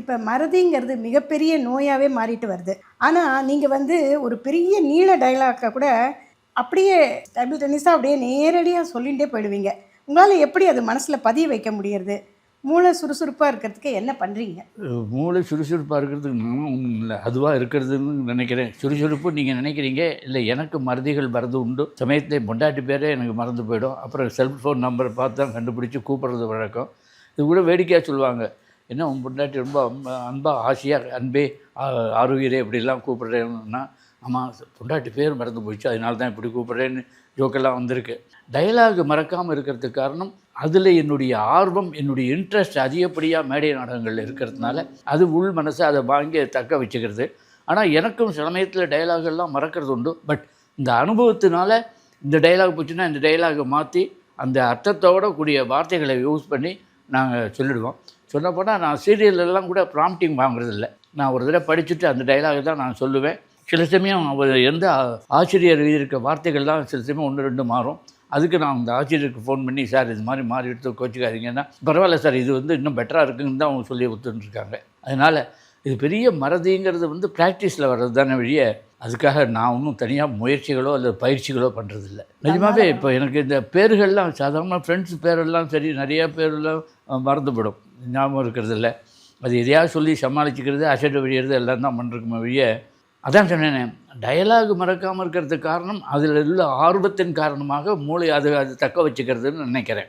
இப்போ மறதிங்கிறது மிகப்பெரிய நோயாகவே மாறிட்டு வருது. ஆனால் நீங்கள் வந்து ஒரு பெரிய நீள டைலாக்கை கூட அப்படியே டேபிள் டென்னிஸாக அப்படியே நேரடியாக சொல்லிகிட்டே போயிடுவீங்க. உங்களால் எப்படி அது மனசில் பதிய வைக்க முடியறது? மூளை சுறுசுறுப்பாக இருக்கிறதுக்கு என்ன பண்ணுறீங்க மூளை சுறுசுறுப்பாக இருக்கிறதுக்கு நானும் ஒன்றும் இல்லை. அதுவாக இருக்கிறதுன்னு நினைக்கிறேன். சுறுசுறுப்பு நீங்கள் நினைக்கிறீங்க? இல்லை எனக்கு மருதிகள் வரது உண்டு. சமயத்தில் பொண்டாட்டி பேரே எனக்கு மறந்து போயிடும். அப்புறம் செல்ஃபோன் நம்பரை பார்த்து தான் கண்டுபிடிச்சி கூப்பிட்றது வழக்கம். இது கூட வேடிக்கையாக சொல்லுவாங்க. என்ன உன் பொண்டாட்டி ரொம்ப அன்பாக ஆசையாக அன்பே ஆரோக்கியரே இப்படிலாம் கூப்பிட்றேன்னா ஆமாம் பொண்டாட்டி பேர் மறந்து போயிடுச்சு அதனால தான் இப்படி கூப்பிட்றேன்னு ஜோக்கெல்லாம் வந்திருக்கு. டைலாக் மறக்காமல் இருக்கிறதுக்கு காரணம் அதில் என்னுடைய ஆர்வம் என்னுடைய இன்ட்ரெஸ்ட் அதிகப்படியாக மேடை நாடகங்கள் இருக்கிறதுனால அது உள் மனசை அதை வாங்கி தக்க வச்சுக்கிறது. ஆனால் எனக்கும் சமயத்தில் டயலாகெல்லாம் மறக்கிறது உண்டு பட் இந்த அனுபவத்தினால இந்த டைலாக் போச்சுன்னா இந்த டைலாகை மாற்றி அந்த அர்த்தத்தோட கூடிய வார்த்தைகளை யூஸ் பண்ணி நாங்கள் சொல்லிடுவோம். சொல்லப்போனால் நான் சீரியல்லாம் கூட ப்ராம்ப்டிங் வாங்குறதில்ல. நான் ஒரு தடவை படிச்சுட்டு அந்த டைலாக தான் நான் சொல்லுவேன். சில சமயம் அவர் எந்த ஆ- ஆசிரியர் வார்த்தைகள் வார்த்தைகள்லாம் சில சமயம் ஒன்று ரெண்டு மாறும். அதுக்கு நான் அந்த ஆசிரியருக்கு ஃபோன் பண்ணி சார் இது மாதிரி மாறி எடுத்து கோச்சிக்காதீங்கன்னா பரவாயில்ல சார் இது வந்து இன்னும் பெட்டராக இருக்குன்னு தான் அவங்க சொல்லி கொடுத்துட்டுருக்காங்க அதனால் இது பெரிய மறதிங்கிறது வந்து ப்ராக்டிஸில் வர்றது தானே வழிய அதுக்காக நான் ஒன்றும் தனியாக முயற்சிகளோ அல்லது பயிற்சிகளோ பண்ணுறதில்ல நிஜமாவே இப்போ எனக்கு இந்த பேர்கள்லாம் சாதாரண ஃப்ரெண்ட்ஸ் பேரெல்லாம் சரி நிறையா பேரெல்லாம் அஹ், மறந்துவிடும் ஞாபகம் இருக்கிறது இல்லை அது எதையாவது சொல்லி சமாளிச்சுக்கிறது அசட்டு வழியிறது எல்லாம் தான் பண்ணுறக்குமே வழிய அதான் சொன்னேனே டயலாக் மறக்காமல் இருக்கிறதுக்கு காரணம் அதில் உள்ள ஆர்வத்தின் காரணமாக மூளை அது அது தக்க வச்சுக்கிறதுன்னு நினைக்கிறேன்.